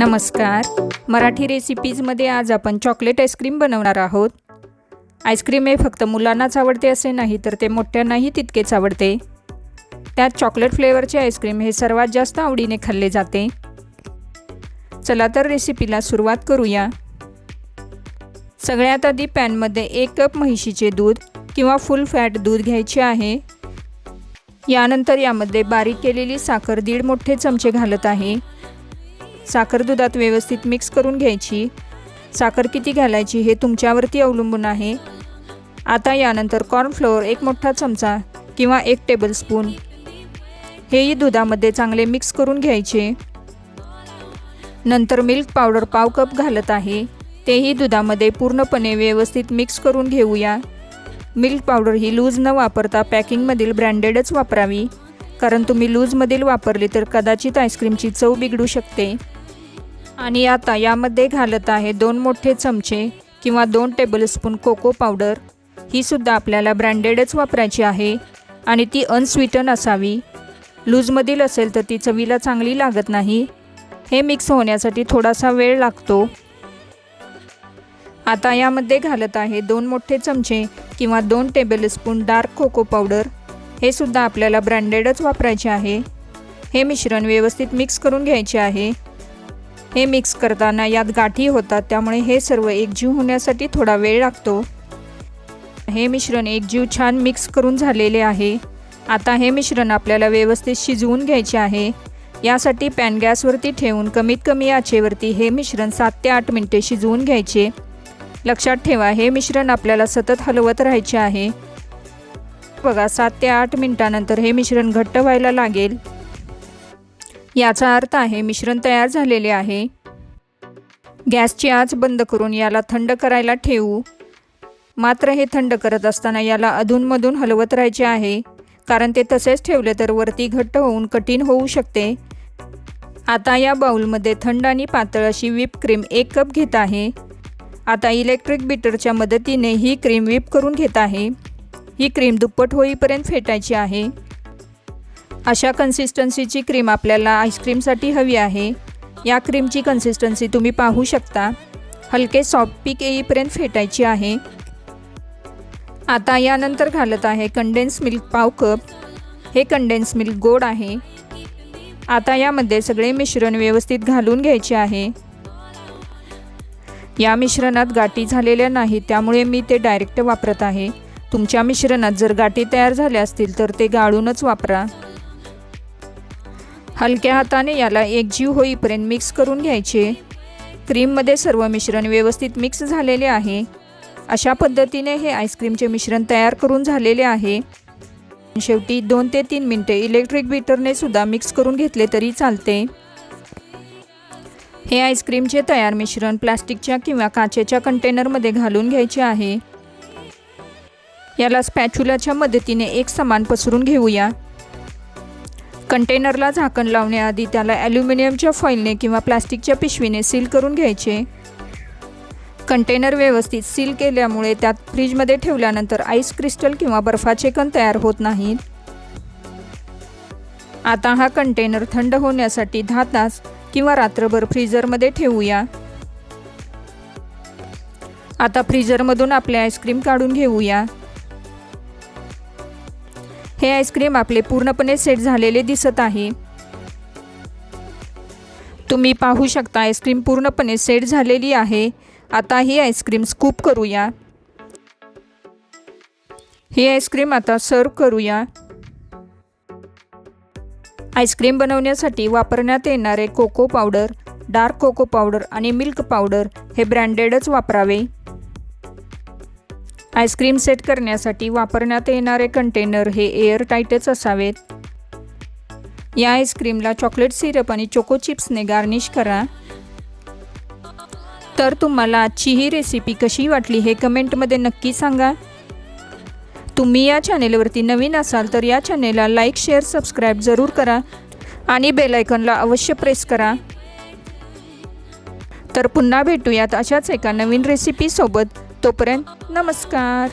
नमस्कार. मराठी रेसिपीजमध्ये आज आपण चॉकलेट आईस्क्रीम बनवणार आहोत. आईस्क्रीम हे फक्त मुलांनाच आवडते असे नाही तर ते मोठ्यांनाही तितकेच आवडते. त्यात चॉकलेट फ्लेवरचे आईस्क्रीम हे सर्वात जास्त आवडीने खाल्ले जाते. चला तर रेसिपीला सुरुवात करूया. सगळ्यात आधी पॅनमध्ये एक कप म्हैशीचे दूध किंवा फुल फॅट दूध घ्यायचे आहे. यानंतर यामध्ये बारीक केलेली साखर दीड मोठे चमचे घालत आहे. साखर दुधात व्यवस्थित मिक्स करून घ्यायची. साखर किती घालायची हे तुमच्यावरती अवलंबून आहे. आता यानंतर कॉर्नफ्लोअर एक मोठा चमचा किंवा एक टेबलस्पून हेही दुधामध्ये चांगले मिक्स करून घ्यायचे. नंतर मिल्क पावडर पाव कप घालत आहे. तेही दुधामध्ये पूर्णपणे व्यवस्थित मिक्स करून घेऊया. मिल्क पावडर ही लूज न वापरता पॅकिंगमधील ब्रँडेडच वापरावी. कारण तुम्ही लूजमधील वापरली तर कदाचित आईस्क्रीमची चव बिघडू शकते. आणि आता यामध्ये घालत आहे दोन मोठे चमचे किंवा दोन टेबलस्पून कोको पावडर ही सुद्धा आपल्याला ब्रँडेडच वापरायची आहे आणि ती अनस्वीटन असावी. लूजमधील असेल तर ती चवीला चांगली लागत नाही. हे मिक्स होण्यासाठी थोडासा वेळ लागतो. आता यामध्ये घालत आहे दोन मोठे चमचे किंवा दोन टेबलस्पून डार्क कोको पावडर हे सुद्धा आपल्याला ब्रँडेडच वापरायचे आहे. हे मिश्रण व्यवस्थित मिक्स करून घ्यायचे आहे. हे मिक्स करताना यात गाठी होतात त्यामुळे हे सर्व एकजीव होण्यासाठी थोडा वेळ लागतो. हे मिश्रण एकजीव छान मिक्स करून झालेले आहे. आता हे मिश्रण आपल्याला व्यवस्थित शिजवून घ्यायचे आहे. यासाठी पॅन गॅसवरती ठेवून कमीत कमी आचेवरती हे मिश्रण सात ते आठ मिनटे शिजवून घ्यायचे. लक्षात ठेवा हे मिश्रण आपल्याला सतत हलवत राहायचे आहे. बघा सात ते आठ मिनटानंतर हे मिश्रण घट्ट व्हायला लागेल. याचा अर्थ आहे मिश्रण तयार झालेले आहे. गॅसची आच बंद करून याला थंड करायला ठेवू. मात्र हे थंड करत असताना याला अधूनमधून हलवत राहायचे आहे. कारण ते तसेच ठेवले तर वरती घट्ट होऊन कठीण होऊ शकते. आता या बाउलमध्ये थंड आणि पातळ अशी व्हिप क्रीम एक कप घेत आहे. आता इलेक्ट्रिक बीटरच्या मदतीने ही क्रीम व्हिप करून घेत आहे. ही क्रीम दुप्पट होईपर्यंत फेटायची आहे. अशा कन्सिस्टन्सीची क्रीम आपल्याला आईस्क्रीमसाठी हवी आहे. या क्रीमची कन्सिस्टन्सी तुम्ही पाहू शकता. हलके सॉफ्ट पीक येईपर्यंत फेटायची आहे. आता यानंतर घालत आहे कंडेन्स मिल्क पाव कप हे कंडेन्स मिल्क गोड आहे. आता यामध्ये सगळे मिश्रण व्यवस्थित घालून घ्यायचे आहे. या मिश्रणात गाठी झालेल्या नाही त्यामुळे मी ते डायरेक्ट वापरत आहे. तुमच्या मिश्रणात जर गाठी तयार झाल्या असतील तर ते गाळूनच वापरा. हलक्या हाताने याला एकजीव होईपर्यंत मिक्स करून घ्यायचे. क्रीममध्ये सर्व मिश्रण व्यवस्थित मिक्स झालेले आहे. अशा पद्धतीने हे आईस्क्रीमचे मिश्रण तयार करून झालेले आहे. शेवटी दोन ते तीन मिनटे इलेक्ट्रिक बीटरने सुद्धा मिक्स करून घेतले तरी चालते. हे आईस्क्रीमचे तयार मिश्रण प्लास्टिकच्या किंवा काचेच्या कंटेनरमध्ये घालून घ्यायचे आहे. याला स्पॅच्युलाच्या मदतीने एक समान पसरून घेऊया. कंटेनरला झाकण लावण्याआधी त्याला ॲल्युमिनियमच्या फॉईलने किंवा प्लास्टिकच्या पिशवीने सील करून घ्यायचे. कंटेनर व्यवस्थित सील केल्यामुळे त्यात फ्रीजमध्ये ठेवल्यानंतर आईस क्रिस्टल किंवा बर्फाचे कण तयार होत नाहीत. आता हा कंटेनर थंड होण्यासाठी दहा तास किंवा रात्रभर फ्रीजरमध्ये ठेवूया. आता फ्रीजरमधून आपले आईस्क्रीम काढून घेऊया. हे आईस्क्रीम आपले पूर्णपणे सेट झालेले दिसत आहे. तुम्ही पाहू शकता आईस्क्रीम पूर्णपणे सेट झालेली आहे. आता ही आईस्क्रीम स्कूप करूया. ही आईस्क्रीम आता सर्व करूया. आईस्क्रीम बनवण्यासाठी वापरण्यात येणारे cocoa powder dark cocoa powder आणि मिल्क पावडर हे ब्रँडेडच वापरावे. आईस्क्रीम सेट करण्यासाठी वापरण्यात येणारे कंटेनर हे एअर टाईटच असावेत. या आईस्क्रीमला चॉकलेट सिरप आणि चोको चिप्सने गार्निश करा. तर तुम्हाला आजची ही रेसिपी कशी वाटली हे कमेंटमध्ये नक्की सांगा. तुम्ही या चॅनेलवरती नवीन असाल तर या चॅनेलला लाईक शेअर सबस्क्राईब जरूर करा आणि बेलायकनला अवश्य प्रेस करा. तर पुन्हा भेटूयात अशाच एका नवीन रेसिपीसोबत तोपर्यंत नमस्कार.